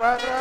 ಪರ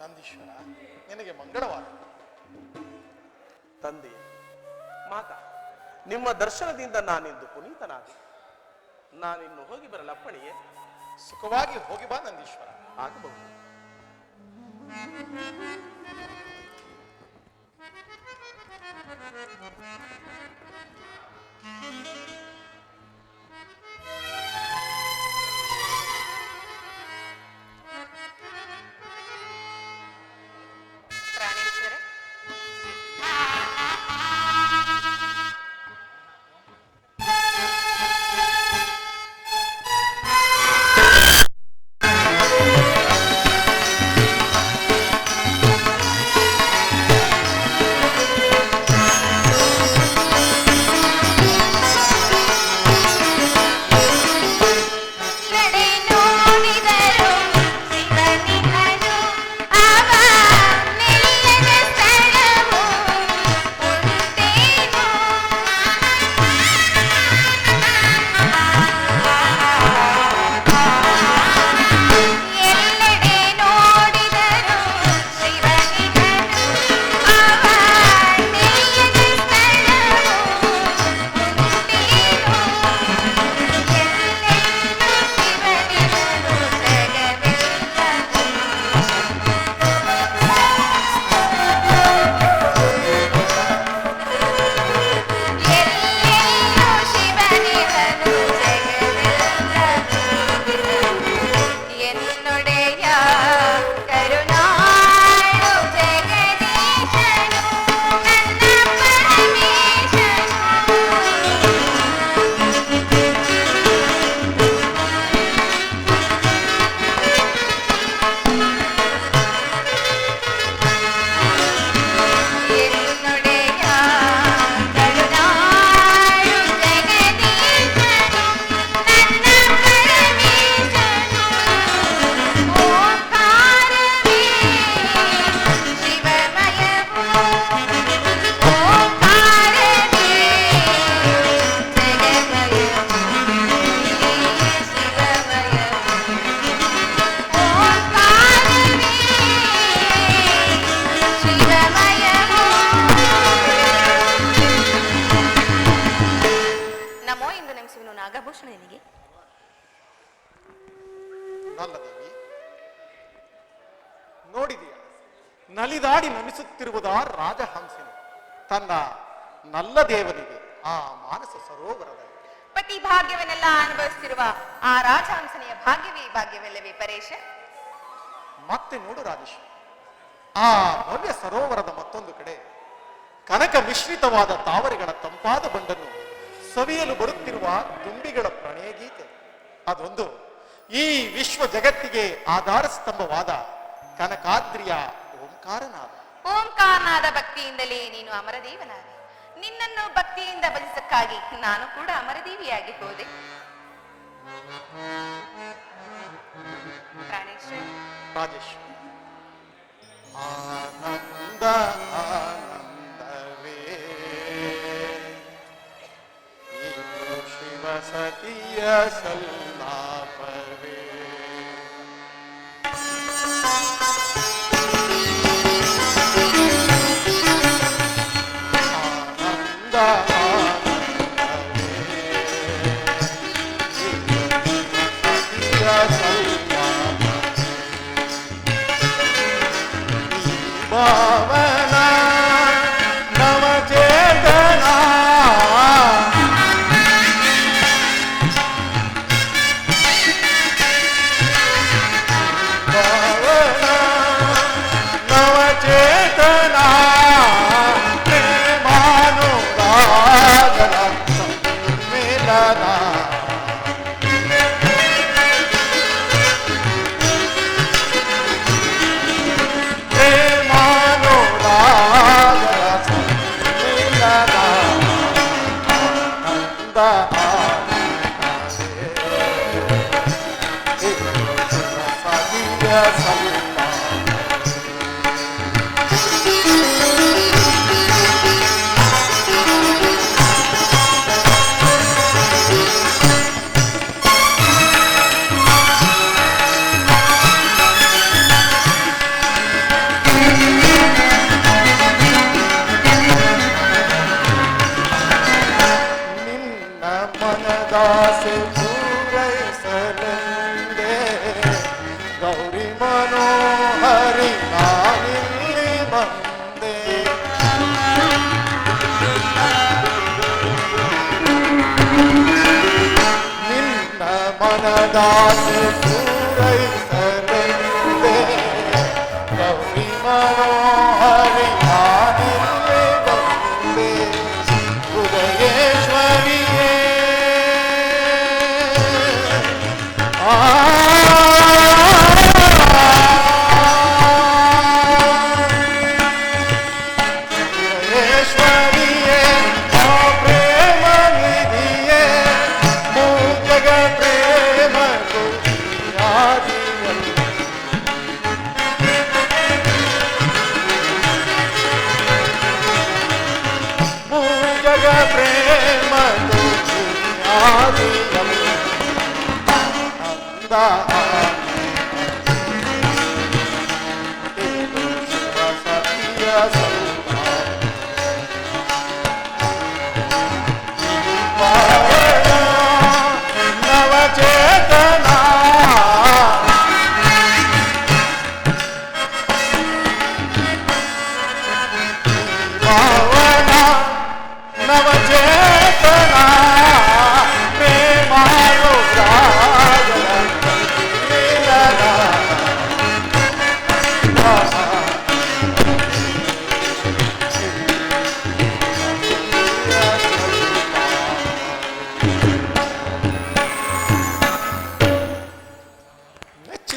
ನಂದೀಶ್ವರ ನಿನಗೆ ಮಂಗಳವಾದ ತಂದೆ, ಮಾತ, ನಿಮ್ಮ ದರ್ಶನದಿಂದ ನಾನಿಂದು ಪುನೀತನಾದೆ ನಾನಿನ್ನು ಹೋಗಿ ಬರಲಪ್ಪಣಿಯೇ ಸುಖವಾಗಿ ಹೋಗಿ ಬಾ ನಂದೀಶ್ವರ. ಆಗಬಹುದು. Thank you. ನಲಿದಾಡಿ ನಮಿಸುತ್ತಿರುವುದ ರಾಜಹಂಸನು ತನ್ನ ನಲ್ಲ ದೇವನಿಗೆ ಆ ಮಾನಸ ಸರೋವರದ ಪತಿ ಭಾಗ್ಯವನ್ನೆಲ್ಲ ಅನುಭವಿಸುತ್ತಿರುವ ಆ ರಾಜಹಂಸನೆಯ ಭಾಗ್ಯವೇ ಭಾಗ್ಯವಲ್ಲವೇ ಪರೇಶ? ಮತ್ತೆ ನೋಡು ರಾಜೇಶ್ ಆ ಭವ್ಯ ಸರೋವರದ ಮತ್ತೊಂದು ಕಡೆ ಕನಕ ಮಿಶ್ರಿತವಾದ ತಾವರೆಗಳ ತಂಪಾದ ಬಂಡನ್ನು ಸವಿಯಲು ಬರುತ್ತಿರುವ ದುಂಬಿಗಳ ಪ್ರಣಯ ಗೀತೆ ಅದೊಂದು ಈ ವಿಶ್ವ ಜಗತ್ತಿಗೆ ಆಧಾರ ಸ್ತಂಭವಾದ ಕನಕಾದ್ರಿಯ ಓಂಕಾರನಾದ ಓಂಕಾರನಾದ ಭಕ್ತಿಯಿಂದಲೇ ನೀನು ಅಮರದೇವನಾದೆ ನಿನ್ನನ್ನು ಭಕ್ತಿಯಿಂದ ಭಜಿಸಕ್ಕಾಗಿ ನಾನು ಕೂಡ ಅಮರದೇವಿಯಾಗಿ ಹೋದೆ. ರಾಜೇಶ್ ಆನಂದ ಆನಂದವೇ. ಶಿವ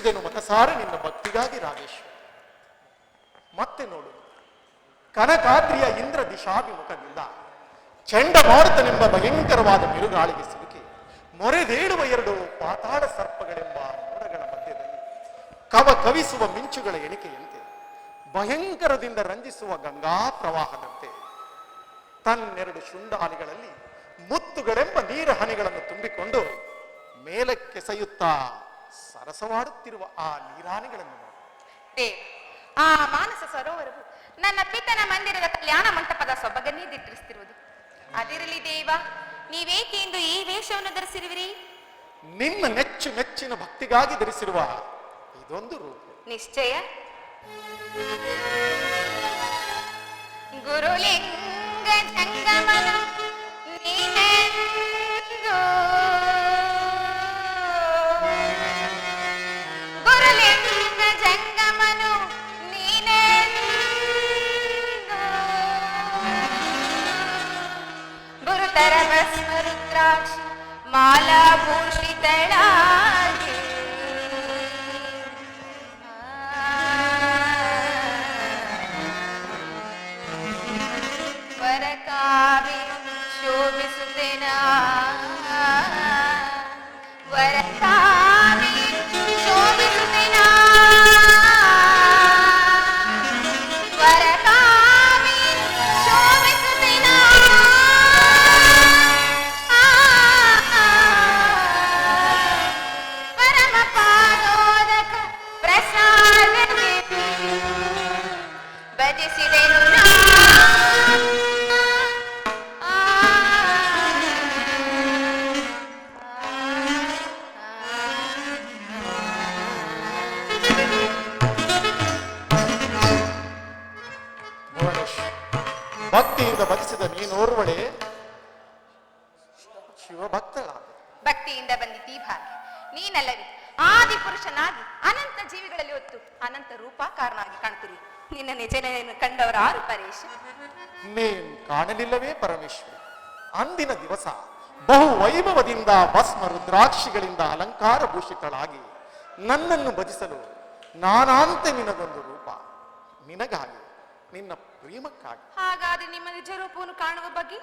ಮೆಚ್ಚಿದೆನು ಮನಸಾರೆ ನಿನ್ನ ಭಕ್ತಿಗಾಗಿ ರಾಜೇಶ್ ಮತ್ತೆ ನೋಡು. ಕನಕಾದ್ರಿಯ ಇಂದ್ರ ದಿಶಾಭಿಮುಖದಿಂದ ಚಂಡಮಾರುತನೆಂಬ ಭಯಂಕರವಾದ ಬಿರುಗಾಳಿಗೆ ಸಿಲುಕಿ ಮೊರೆದೇಳುವ ಎರಡು ಪಾತಾಳ ಸರ್ಪಗಳೆಂಬ ಮೋಡಗಳ ಮಧ್ಯದಲ್ಲಿ ಕವ ಕವಿಸುವ ಮಿಂಚುಗಳ ಎಣಿಕೆಯಂತೆ ಭಯಂಕರದಿಂದ ರಂಜಿಸುವ ಗಂಗಾ ಪ್ರವಾಹದಂತೆ ತನ್ನೆರಡು ಶುಂಡಾಲಿಗಳಲ್ಲಿ ಮುತ್ತುಗಳೆಂಬ ನೀರ ಹನಿಗಳನ್ನು ತುಂಬಿಕೊಂಡು ಮೇಲಕ್ಕೆಸೆಯುತ್ತಾ ಸರಸವಾಡುತ್ತಿರುವ ಆ ನೀರಾನೆಗಳನ್ನು. ದೇವ್ ಆ ಮಾನಸ ಸರೋವರವು ನನ್ನ ಪಿತನ ಮಂದಿರದ ಕಲ್ಯಾಣ ಮಂಟಪದ ಸೊಬಗನ್ನೇ ದಿಟ್ಟಿಸುತ್ತಿರುವುದು ಅದಿರಲಿ ದೇವ ನೀವೇಕೆ ಇಂದು ಈ ವೇಷವನ್ನು ಧರಿಸಿರುವಿರಿ? ನಿಮ್ಮ ನೆಚ್ಚು ನೆಚ್ಚಿನ ಭಕ್ತಿಗಾಗಿ ಧರಿಸಿರುವ ಇದೊಂದು ರೂಪ. ನಿಶ್ಚಯ. ಗುರುಲಿಂಗ ಜಂಗಮನ रुद्राक्ष मालाभूषितणा ಅಂದಿನ ದಿವಸ ಬಹು ವೈಭವದಿಂದ ಭಸ್ಮ ರುದ್ರಾಕ್ಷಿಗಳಿಂದ ಅಲಂಕಾರ ಭೂಷಿತಳಾಗಿ ನನ್ನನ್ನು ಭಜಿಸಲು ನಾನಾಂತೆ ನಿನಗೊಂದು ರೂಪ. ನಿನಗಾಗಿ ನಿನ್ನ ಪ್ರೇಮಕ್ಕಾಗಿ. ಹಾಗಾದ್ರೆ ನಿಮ್ಮ ನಿಜ ರೂಪವನ್ನು ಕಾಣುವ ಬಗ್ಗೆ?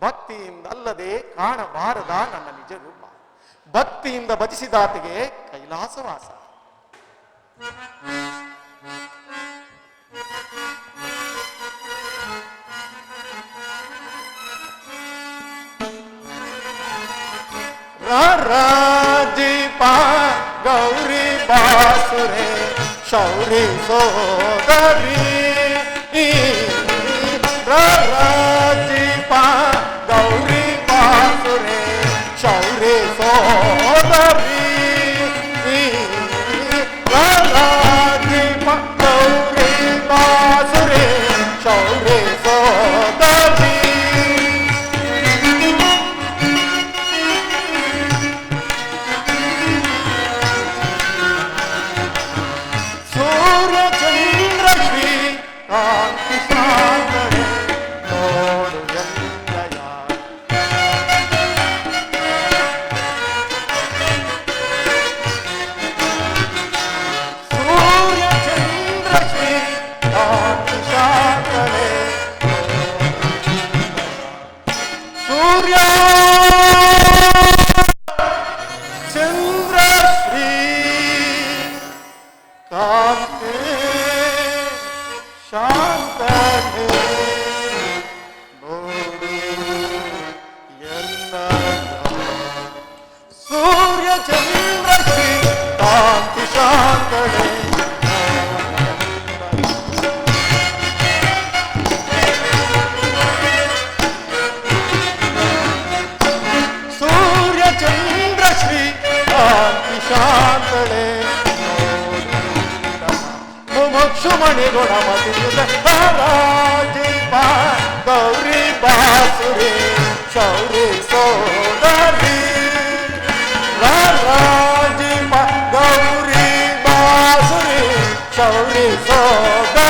ಭಕ್ತಿಯಿಂದಲ್ಲದೆ ಕಾಣಬಾರದ ನನ್ನ ನಿಜ ರೂಪ. ಭಕ್ತಿಯಿಂದ ಭಜಿಸಿದಾತಿಗೆ ಕೈಲಾಸವಾಸ. রাজি পা গৌরী বাসুরে সৌরী সোদরী রাজি सूर्यचन्द्र श्री शान्तले मुमुक्षुमणिगुणमतिराजीपा गौरी बासुरे शौरी सोदरी। राजीपा गौरी बासुरी शौरी सोदरी।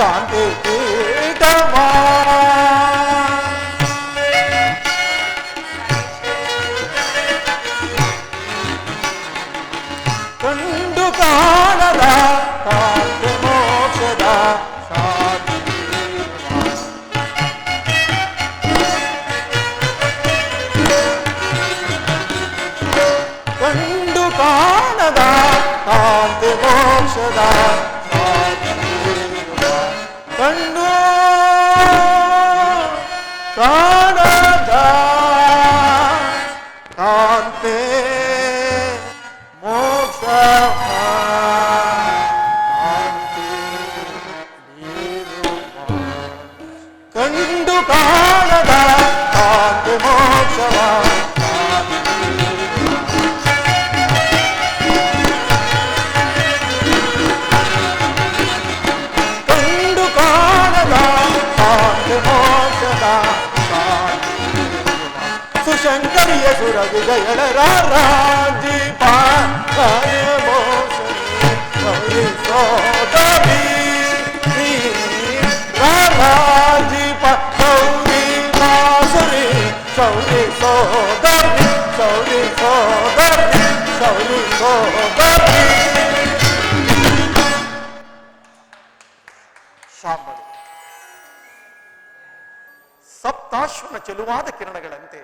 ಶಾಂತಿ ಪೀಠವ ಸಪ್ತಾಶ್ವನ ಚೆಲುವಾದ ಕಿರಣಗಳಂತೆ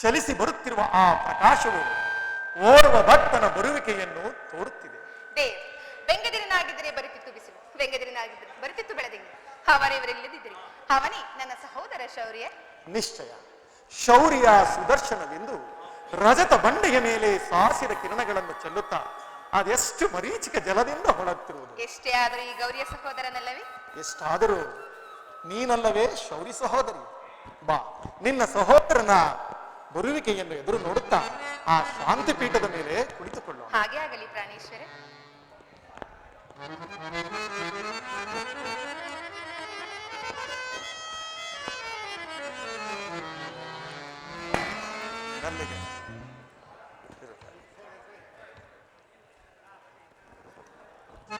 ಚಲಿಸಿ ಬರುತ್ತಿರುವ ಆ ಪ್ರಕಾಶವು ಓರ್ವ ಭಕ್ತನ ಬರುವಿಕೆಯನ್ನು ತೋರುತ್ತಿದೆ. ದೇವ್ ಬರಿತಿತ್ತು ಬಿಸಿಲು ಬರಿತಿತ್ತು ಬರುತ್ತಿತ್ತು ಬೆಳೆದಿಂಗು ಅವನಿವರಿಲ್ಲದಿದ್ದರೆ ಅವನೇ ನನ್ನ ಸಹೋದರ ಶೌರ್ಯ. ನಿಶ್ಚಯ. ಶೌರ್ಯ ಸುದರ್ಶನವೆಂದು ರಜತ ಬಂಡೆಯ ಮೇಲೆ ಸಾಸಿದ ಕಿರಣಗಳನ್ನು ಚೆಲ್ಲುತ್ತಾ ಅದೆಷ್ಟು ಮರೀಚಿಕ ಜಲದಿಂದ ಹೊಳತ್ತಿರುವುದು ಎಷ್ಟೇ ಆದರೂ ಈ ಗೌರಿಯ ಸಹೋದರನಲ್ಲವೇ? ಎಷ್ಟಾದರೂ. ನೀನಲ್ಲವೇ ಶೌರಿ ಸಹೋದರಿ. ಬಾ ನಿನ್ನ ಸಹೋದರನ ಬರುವಿಕೆಯನ್ನು ಎದುರು ನೋಡುತ್ತಾ ಆ ಶಾಂತಿ ಪೀಠದ ಮೇಲೆ ಕುಳಿತುಕೊಳ್ಳೋಣ. ಹಾಗೆ ಆಗಲಿ ಪ್ರಾಣೇಶ್ವರ. Kan Dale,